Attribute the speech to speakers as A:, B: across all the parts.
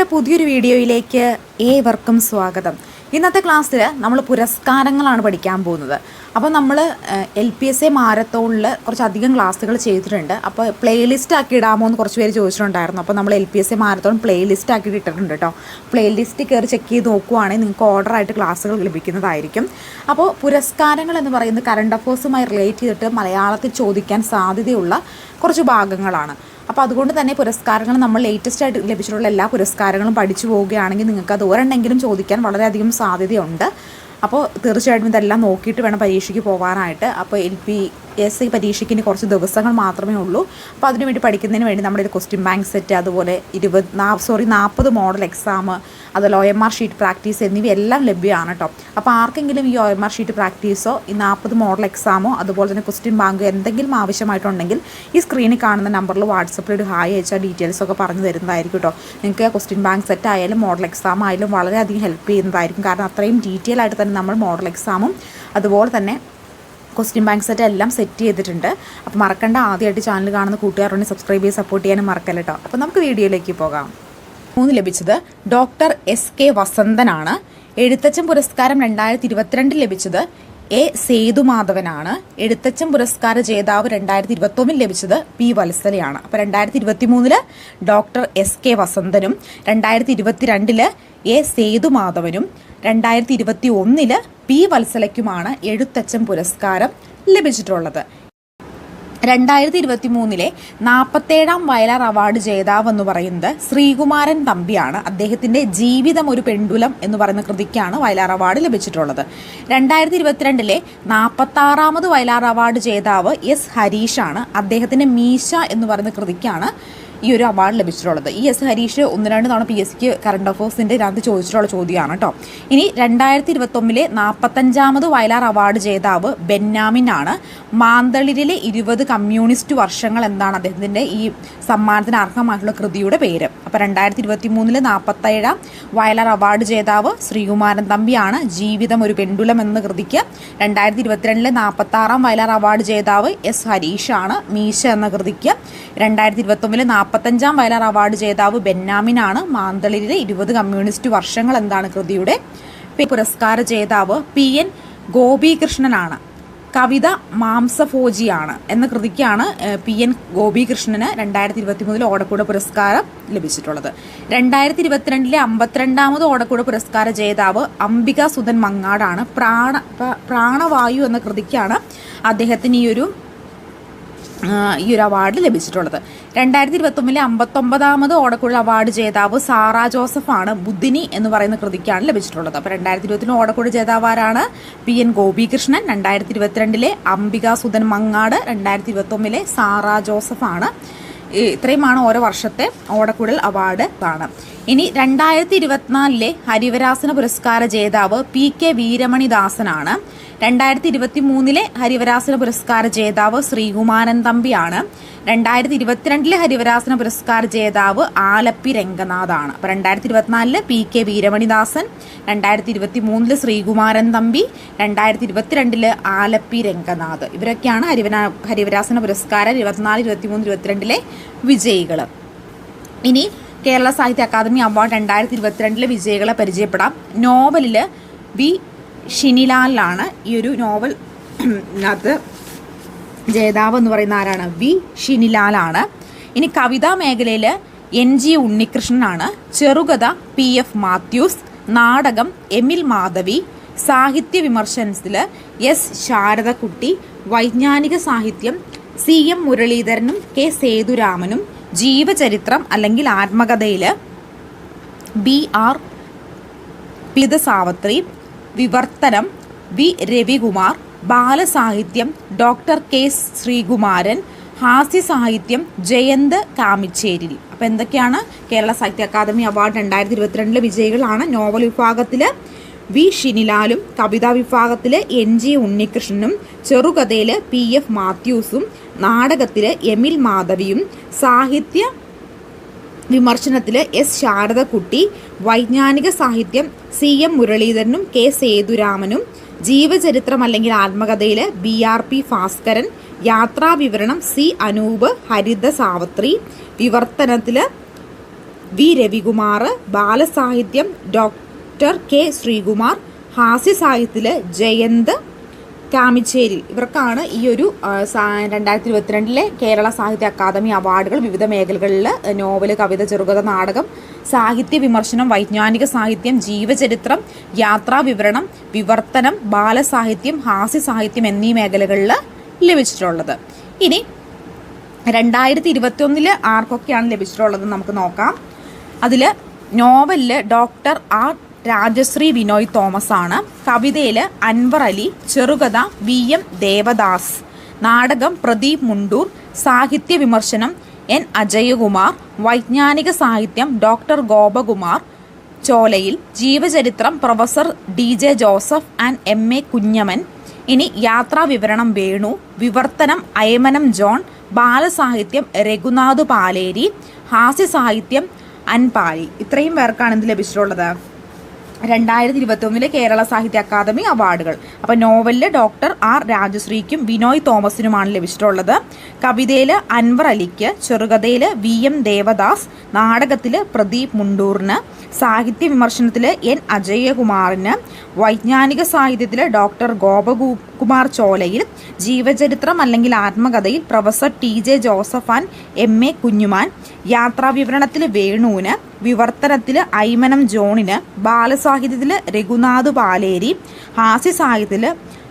A: നമ്മുടെ പുതിയൊരു വീഡിയോയിലേക്ക് ഏവർക്കും സ്വാഗതം. ഇന്നത്തെ ക്ലാസ്സിൽ നമ്മൾ പുരസ്കാരങ്ങളാണ് പഠിക്കാൻ പോകുന്നത്. അപ്പോൾ നമ്മൾ എൽ പി എസ് എ മാരത്തോണിൽ കുറച്ചധികം ക്ലാസ്സുകൾ ചെയ്തിട്ടുണ്ട്. അപ്പോൾ പ്ലേലിസ്റ്റ് ആക്കി ഇടാമോ എന്ന് കുറച്ച് പേര് ചോദിച്ചിട്ടുണ്ടായിരുന്നു. അപ്പോൾ നമ്മൾ L P S A marathon playlist ആക്കി ഇട്ടിട്ടുണ്ട് കേട്ടോ പ്ലേലിസ്റ്റ് കയറി ചെക്ക് ചെയ്ത് നോക്കുവാണെങ്കിൽ നിങ്ങൾക്ക് ഓർഡറായിട്ട് ക്ലാസ്സുകൾ ലഭിക്കുന്നതായിരിക്കും. അപ്പോൾ പുരസ്കാരങ്ങൾ എന്ന് പറയുന്നത് കറണ്ട് അഫേഴ്സുമായി റിലേറ്റ് ചെയ്തിട്ട് മലയാളത്തിൽ ചോദിക്കാൻ സാധ്യതയുള്ള കുറച്ച് ഭാഗങ്ങളാണ്. അപ്പോൾ അതുകൊണ്ട് തന്നെ പുരസ്കാരങ്ങൾ നമ്മൾ ലേറ്റസ്റ്റ് ആയിട്ട് ലഭിച്ചിട്ടുള്ള എല്ലാ പുരസ്കാരങ്ങളും പഠിച്ചു പോവുകയാണെങ്കിൽ നിങ്ങൾക്ക് അത് ഒരെണ്ണെങ്കിലും ചോദിക്കാൻ വളരെയധികം സാധ്യതയുണ്ട്. അപ്പോൾ തീർച്ചയായിട്ടും ഇതെല്ലാം നോക്കിയിട്ട് വേണം പരീക്ഷയ്ക്ക് പോകാനായിട്ട് അപ്പോൾ എൽ പി എസ് സി പരീക്ഷയ്ക്ക് കുറച്ച് ദിവസങ്ങൾ മാത്രമേ ഉള്ളൂ. അപ്പോൾ അതിനുവേണ്ടി പഠിക്കുന്നതിന് വേണ്ടി നമ്മുടെ ഒരു ക്വസ്റ്റ്യൻ ബാങ്ക് സെറ്റ് അതുപോലെ ഇരുപത് നാ സോറി നാൽപ്പത് മോഡൽ എക്സാം അതുപോലെ O M R sheet practice എന്നിവയെല്ലാം ലഭ്യമാണ് കേട്ടോ അപ്പോൾ ആർക്കെങ്കിലും ഈ ഒ എം ആർ ഷീറ്റ് പ്രാക്ടീസോ ഈ നാൽപ്പത് മോഡൽ എക്സാമോ അതുപോലെ തന്നെ ക്വസ്റ്റ്യൻ ബാങ്ക് എന്തെങ്കിലും ആവശ്യമായിട്ടുണ്ടെങ്കിൽ ഈ സ്ക്രീനിൽ കാണുന്ന നമ്പറിൽ വാട്സപ്പിൽ ഒരു ഹായ് അയച്ചാൽ ഡീറ്റെയിൽസ് ഒക്കെ പറഞ്ഞു തരുന്നതായിരിക്കും കേട്ടോ നിങ്ങൾക്ക് ക്വസ്റ്റ്യൻ ബാങ്ക് സെറ്റ് ആയാലും മോഡൽ എക്സാം ആയാലും വളരെയധികം ഹെൽപ്പ് ചെയ്യുന്നതായിരിക്കും. കാരണം അത്രയും ഡീറ്റെയിൽ ആയിട്ട് തന്നെ നമ്മൾ മോഡൽ എക്സാമും അതുപോലെ തന്നെ ക്വസ്റ്റ്യൻ ബാങ്ക് സെറ്റ് എല്ലാം സെറ്റ് ചെയ്തിട്ടുണ്ട്. അപ്പോൾ മറക്കണ്ട ആദ്യമായിട്ട് ചാനൽ കാണുന്ന കൂട്ടുകാരുണ്ടെങ്കിൽ സബ്സ്ക്രൈബ് ചെയ്ത് സപ്പോർട്ട് ചെയ്യാനും മറക്കല്ല കേട്ടോ അപ്പോൾ നമുക്ക് വീഡിയോയിലേക്ക് പോകാം. മൂന്ന് ലഭിച്ചത് ഡോക്ടർ എസ് കെ വസന്തനാണ്. എഴുത്തച്ഛൻ പുരസ്കാരം രണ്ടായിരത്തി ഇരുപത്തിരണ്ടിൽ ലഭിച്ചത് എ സേതുമാധവനാണ് എഴുത്തച്ഛൻ പുരസ്കാര ജേതാവ് രണ്ടായിരത്തി ഇരുപത്തൊന്നിൽ ലഭിച്ചത് പി വത്സലയാണ്. അപ്പോൾ രണ്ടായിരത്തി ഇരുപത്തി മൂന്നിൽ ഡോക്ടർ എസ് കെ വസന്തനും രണ്ടായിരത്തി ഇരുപത്തിരണ്ടിൽ എ സേതുമാധവനും രണ്ടായിരത്തി ഇരുപത്തി ഒന്നിൽ പി വത്സലയ്ക്കുമാണ് എഴുത്തച്ഛൻ പുരസ്കാരം ലഭിച്ചിട്ടുള്ളത്. രണ്ടായിരത്തി ഇരുപത്തി മൂന്നിലെ നാൽപ്പത്തേഴാം വയലാർ അവാർഡ് ജേതാവ് എന്ന് പറയുന്നത് ശ്രീകുമാരൻ തമ്പിയാണ്. അദ്ദേഹത്തിന്റെ ജീവിതം ഒരു പെണ്ടുലം എന്ന് പറയുന്ന കൃതിക്കാണ് വയലാർ അവാർഡ് ലഭിച്ചിട്ടുള്ളത്. രണ്ടായിരത്തി ഇരുപത്തിരണ്ടിലെ നാൽപ്പത്താറാമത് വയലാർ അവാർഡ് ജേതാവ് എസ് ഹരീഷാണ്. അദ്ദേഹത്തിന്റെ മീശ എന്ന് പറയുന്ന കൃതിക്കാണ് ഈ ഒരു അവാർഡ് ലഭിച്ചിട്ടുള്ളത്. ഈ എസ് ഹരീഷ് ഒന്ന് രണ്ട് തവണ പി എസ് സിക്ക് കറണ്ട് അഫേഴ്സിന്റെ ഇതിനകത്ത് ചോദിച്ചിട്ടുള്ള ചോദ്യമാണ് കേട്ടോ ഇനി രണ്ടായിരത്തി ഇരുപത്തൊന്നിലെ നാൽപ്പത്തഞ്ചാമത് വയലാർ അവാർഡ് ജേതാവ് ബെന്നാമിനാണ് മാന്തളിരിലെ ഇരുപത് കമ്മ്യൂണിസ്റ്റ് വർഷങ്ങൾ എന്നാണ് അദ്ദേഹത്തിന്റെ ഈ സമ്മാനത്തിന് അർഹമായിട്ടുള്ള കൃതിയുടെ പേര്. അപ്പോൾ രണ്ടായിരത്തി ഇരുപത്തി മൂന്നിൽ നാൽപ്പത്തേഴാം വയലാർ അവാർഡ് ജേതാവ് ശ്രീകുമാരൻ തമ്പിയാണ് ജീവിതം ഒരു പെണ്ടുലം എന്ന കൃതിക്ക് രണ്ടായിരത്തി ഇരുപത്തിരണ്ടിലെ നാൽപ്പത്താറാം വയലാർ അവാർഡ് ജേതാവ് എസ് ഹരീഷ് ആണ് മീശ എന്ന കൃതിക്ക് രണ്ടായിരത്തി ഇരുപത്തൊന്നിലെ നാൽപ്പത്തഞ്ചാം വയലാർ അവാർഡ് ജേതാവ് ബെന്നാമിനാണ് മാന്തളിരിലെ ഇരുപത് കമ്മ്യൂണിസ്റ്റ് വർഷങ്ങൾ എന്താണ് കൃതിയുടെ പുരസ്കാര ജേതാവ് പി എൻ ഗോപികൃഷ്ണനാണ്. കവിത മാംസഭോജിയാണ് എന്ന കൃതിക്കാണ് പി എൻ ഗോപികൃഷ്ണന് രണ്ടായിരത്തി ഇരുപത്തി മൂന്നിൽ ഓടക്കൂട പുരസ്കാരം ലഭിച്ചിട്ടുള്ളത്. രണ്ടായിരത്തി ഇരുപത്തിരണ്ടിലെ അമ്പത്തിരണ്ടാമത് ഓടക്കൂട പുരസ്കാര ജേതാവ് അംബിക സുധൻ മങ്ങാടാണ് പ്രാണ പ്ര- പ്രാണവായു എന്ന കൃതിക്കാണ് അദ്ദേഹത്തിന് ഈ ഒരു ഈ ഒരു അവാർഡ് ലഭിച്ചിട്ടുള്ളത്. രണ്ടായിരത്തി ഇരുപത്തൊമ്പതിലെ അമ്പത്തൊമ്പതാമത് ഓടക്കുഴൽ അവാർഡ് ജേതാവ് സാറ ജോസഫാണ് ബുദ്ധിനി എന്ന് പറയുന്ന കൃതിക്കാണ് ലഭിച്ചിട്ടുള്ളത്. അപ്പോൾ രണ്ടായിരത്തി ഇരുപത്തിന് ഓടക്കുഴൽ ജേതാവ് ആരാണ്? പി എൻ ഗോപികൃഷ്ണൻ രണ്ടായിരത്തി ഇരുപത്തിരണ്ടിലെ അംബിക സുധൻ മങ്ങാട് രണ്ടായിരത്തി ഇരുപത്തൊമ്പതിലെ സാറ ജോസഫാണ്. ഇത്രയുമാണ് ഓരോ വർഷത്തെ ഓടക്കുഴൽ അവാർഡ് ആണ്. ഇനി രണ്ടായിരത്തി ഇരുപത്തിനാലിലെ ഹരിവരാസന പുരസ്കാര ജേതാവ് പി കെ വീരമണിദാസനാണ്. രണ്ടായിരത്തി ഇരുപത്തി മൂന്നിലെ ഹരിവരാസന പുരസ്കാര ജേതാവ് ശ്രീകുമാരൻ തമ്പിയാണ്. രണ്ടായിരത്തി ഇരുപത്തിരണ്ടിലെ ഹരിവരാസന പുരസ്കാര ജേതാവ് ആലപ്പി രംഗനാഥാണ്. അപ്പോൾ രണ്ടായിരത്തി ഇരുപത്തിനാലിൽ പി കെ വീരമണിദാസൻ രണ്ടായിരത്തി ഇരുപത്തി മൂന്നിൽ ശ്രീകുമാരൻ തമ്പി രണ്ടായിരത്തി ഇരുപത്തിരണ്ടിൽ ആലപ്പി രംഗനാഥ്. ഇവരൊക്കെയാണ് ഹരിവന ഹരിവരാസന പുരസ്കാരം ഇരുപത്തിനാല് ഇരുപത്തിമൂന്ന് ഇരുപത്തിരണ്ടിലെ വിജയികൾ ഇനി കേരള സാഹിത്യ അക്കാദമി അവാർഡ് രണ്ടായിരത്തി ഇരുപത്തിരണ്ടിലെ വിജയികളെ പരിചയപ്പെടാം. നോവലിൽ വി. ഷിനിലാലാണ് ഈ ഒരു നോവൽ അത് ജേതാവ് എന്ന് പറയുന്ന ആരാണ്? വി. ഷിനിലാലാണ്. ഇനി കവിതാ മേഖലയിൽ എൻ. ജി. ഉണ്ണികൃഷ്ണനാണ്. ചെറുകഥ പി. എഫ്. മാത്യൂസ്. നാടകം എമിൽ മാധവി. സാഹിത്യ വിമർശനത്തിൽ എസ്. ശാരദക്കുട്ടി. വൈജ്ഞാനിക സാഹിത്യം സി. എം. മുരളീധരനും കെ. സേതുരാമനും. ജീവചരിത്രം അല്ലെങ്കിൽ ആത്മകഥയിൽ ബി. ആർ. പിത സാവത്രി വിവർത്തനം വി. രവികുമാർ. ബാലസാഹിത്യം ഡോക്ടർ കെ ശ്രീകുമാരൻ ഹാസ്യ സാഹിത്യം ജയന്ത് കാമിച്ചേരി അപ്പോൾ എന്തൊക്കെയാണ് കേരള സാഹിത്യ അക്കാദമി അവാർഡ് രണ്ടായിരത്തി ഇരുപത്തിരണ്ടിലെ വിജയികളാണ്. നോവൽ വിഭാഗത്തിൽ വി ഷിനിലാലും കവിതാ വിഭാഗത്തിൽ എൻ ജി ഉണ്ണികൃഷ്ണനും ചെറുകഥയിൽ പി എഫ് മാത്യൂസും നാടകത്തിൽ എമിൽ മാധവിയും സാഹിത്യ വിമർശനത്തിൽ എസ് ശാരദക്കുട്ടി വൈജ്ഞാനിക സാഹിത്യം സി എം മുരളീധരനും കെ സേതുരാമനും ജീവചരിത്രം അല്ലെങ്കിൽ ആത്മകഥയിൽ ബി ആർ പി ഭാസ്കരൻ യാത്രാവിവരണം സി അനൂപ് ഹരിത സാവത്രി വിവർത്തനത്തിൽ വി രവികുമാർ ബാലസാഹിത്യം ഡോക്ടർ കെ ശ്രീകുമാർ ഹാസ്യ സാഹിത്യത്തിൽ ജയന്ത് കാമിച്ചേരി. ഇവർക്കാണ് ഈ ഒരു രണ്ടായിരത്തി ഇരുപത്തിരണ്ടിലെ കേരള സാഹിത്യ അക്കാദമി അവാർഡുകൾ വിവിധ മേഖലകളിൽ നോവൽ കവിത ചെറുകഥ നാടകം സാഹിത്യ വിമർശനം വൈജ്ഞാനിക സാഹിത്യം ജീവചരിത്രം യാത്രാ വിവരണം വിവർത്തനം ബാലസാഹിത്യം ഹാസ്യ സാഹിത്യം എന്നീ മേഖലകളിൽ ലഭിച്ചിട്ടുള്ളത്. ഇനി രണ്ടായിരത്തി ഇരുപത്തി ഒന്നിൽ ആർക്കൊക്കെയാണ് ലഭിച്ചിട്ടുള്ളത് നമുക്ക് നോക്കാം. അതിൽ നോവലിൽ ഡോക്ടർ ആർ രാജശ്രീ വിനോയ് തോമസ് ആണ് കവിതയിൽ അൻവർ അലി ചെറുകഥ വി എം ദേവദാസ് നാടകം പ്രദീപ് മുണ്ടൂർ സാഹിത്യ വിമർശനം എൻ അജയകുമാർ വൈജ്ഞാനിക സാഹിത്യം ഡോക്ടർ ഗോപകുമാർ ചോലയിൽ ജീവചരിത്രം professor D J Joseph and M A Kunjaman ഇനി യാത്രാ വിവരണം വേണു വിവർത്തനം അയമനം ജോൺ ബാലസാഹിത്യം രഘുനാഥ് പാലേരി ഹാസ്യ സാഹിത്യം അൻപാലി. ഇത്രയും പേർക്കാണ് ഇത് ലഭിച്ചിട്ടുള്ളത്. രണ്ടായിരത്തി ഇരുപത്തി ഒന്നിലെ കേരള സാഹിത്യ അക്കാദമി അവാർഡുകൾ. അപ്പോൾ നോവലിൽ ഡോക്ടർ ആർ രാജശ്രീക്കും ബിനോയ് തോമസിനുമാണ് ലഭിച്ചിട്ടുള്ളത്. കവിതയിൽ അൻവർ അലിക്ക് ചെറുകഥയിൽ വി എം ദേവദാസ് നാടകത്തിൽ പ്രദീപ് മുണ്ടൂറിന് സാഹിത്യ വിമർശനത്തിൽ എൻ അജയകുമാറിന് വൈജ്ഞാനിക സാഹിത്യത്തിൽ ഡോക്ടർ ഗോപകുമാർ ചോലയിൽ ജീവചരിത്രം അല്ലെങ്കിൽ ആത്മകഥയിൽ professor T J Joseph and M A Kunjaman യാത്രാവിവരണത്തിൽ വേണുവിന് വിവർത്തനത്തിൽ ഐമനം ജോണിന് ബാലസാഹിത്യത്തിൽ രഘുനാഥ് പാലേരി ഹാസ്യ സാഹിത്യത്തിൽ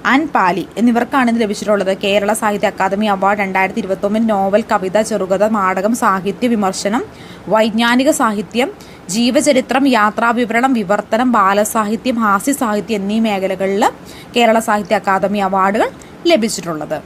A: അൻ പാലി എന്നിവർക്കാണ് ഇത് ലഭിച്ചിട്ടുള്ളത്. കേരള സാഹിത്യ അക്കാദമി അവാർഡ് രണ്ടായിരത്തി ഇരുപത്തൊമ്പതിൽ നോവൽ കവിത ചെറുകഥ നാടകം സാഹിത്യ വിമർശനം വൈജ്ഞാനിക സാഹിത്യം ജീവചരിത്രം യാത്രാവിവരണം വിവർത്തനം ബാലസാഹിത്യം ഹാസ്യ സാഹിത്യം എന്നീ മേഖലകളിൽ കേരള സാഹിത്യ അക്കാദമി അവാർഡുകൾ ലഭിച്ചിട്ടുള്ളത്.